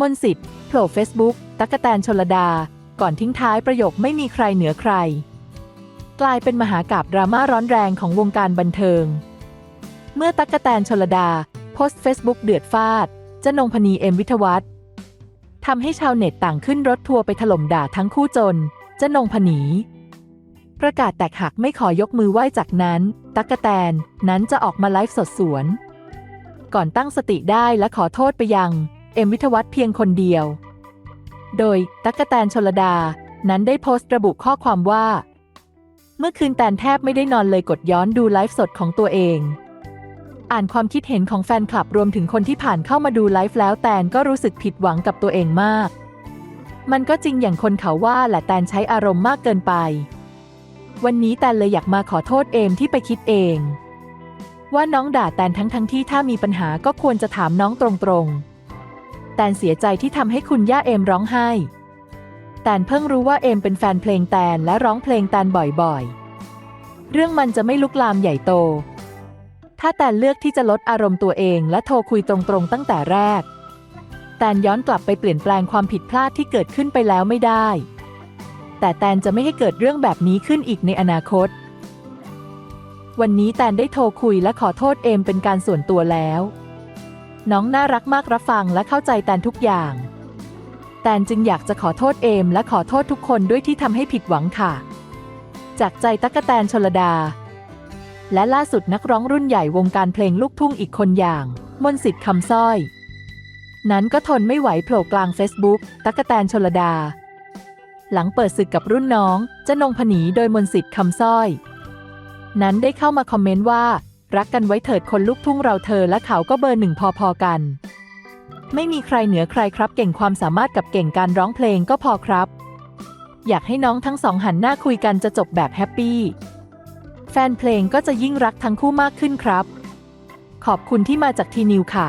มนสิทธิ์โผล่เฟซบุ๊กตั๊กแตนชลดา ก่อนทิ้งท้ายประโยคไม่มีใครเหนือใคร กลายเป็นมหากาบดราม่าร้อนแรงของวงการบันเทิง เมื่อตั๊กแตนชลดา โพสต์เฟซบุ๊กเดือดฟาดเจนงพนีเอ็มวิทวัฒน์ทำให้ชาวเน็ตต่างขึ้นรถทัวร์ไปถล่มด่าทั้งคู่จนเจนงพนีประกาศแตกหักไม่ขอยกมือไหว้จากนั้น ตั๊กแตนนั้นจะออกมาไลฟ์สดสวน ก่อนตั้งสติได้และขอโทษไปยัง เอ็มวิทวัฒน์เพียงคนเดียว โดยตั๊กแตนชลดา นั้นได้โพสต์ระบุข้อความว่า เมื่อคืนแตนแทบไม่ได้นอนเลยกดย้อนดูไลฟ์สดของตัวเอง อ่านความคิดเห็นของแฟนคลับรวมถึงคนที่ผ่านเข้ามาดูไลฟ์แล้วแตนก็รู้สึกผิดหวังกับตัวเองมาก มันก็จริงอย่างคนเขาว่าแหละแตนใช้อารมณ์มากเกินไป วันนี้แตนเลยอยากมาขอโทษเอมที่ไปคิดเองว่าน้องด่าแตนทั้งทั้งที่ถ้ามีปัญหาก็ควรจะถามน้องตรงๆ แตนเสียใจที่ทำให้คุณย่าเอมร้องไห้ แตนเพิ่งรู้ว่าเอมเป็นแฟนเพลงแตนและร้องเพลงแตนบ่อยๆ เรื่องมันจะไม่ลุกลามใหญ่โต ถ้าแตนเลือกที่จะลดอารมณ์ตัวเองและโทรคุยตรงๆตั้งแต่แรก แตนย้อนกลับไปเปลี่ยนแปลงความผิดพลาดที่เกิดขึ้นไปแล้วไม่ได้ แต่แตนจะไม่ให้เกิดเรื่องแบบนี้ขึ้นอีกในอนาคต วันนี้แตนได้โทรคุยและขอโทษเอมเป็นการส่วนตัวแล้ว น้องน่ารักมากรับฟังและเข้าใจแตนทุกอย่าง แตนจึงอยากจะขอโทษเอมและขอโทษทุกคนด้วยที่ทำให้ผิดหวังค่ะ จากใจตั๊กแตนชลดา และล่าสุดนักร้องรุ่นใหญ่วงการเพลงลูกทุ่งอีกคนอย่าง มนสิทธิ์คำสร้อย นั้นก็ทนไม่ไหวโผล่กลางเฟซบุ๊กตั๊กแตนชลดา หลังเปิดศึกกับรุ่นน้องจะนงผนีโดยมนสิทธิ์คำสร้อย นั้นได้เข้ามาคอมเมนต์ว่า รักกันไว้เถิดคนลูกทุ่งเราเธอและเขาก็เบอร์หนึ่งพอๆกัน ไม่มีใครเหนือใครครับเก่งความสามารถกับเก่งการร้องเพลงก็พอครับ อยากให้น้องทั้งสองหันหน้าคุยกันจะจบแบบแฮปปี้แฟนเพลงก็จะยิ่งรักทั้งคู่มากขึ้นครับ ขอบคุณที่มาจากทีนิวค่ะ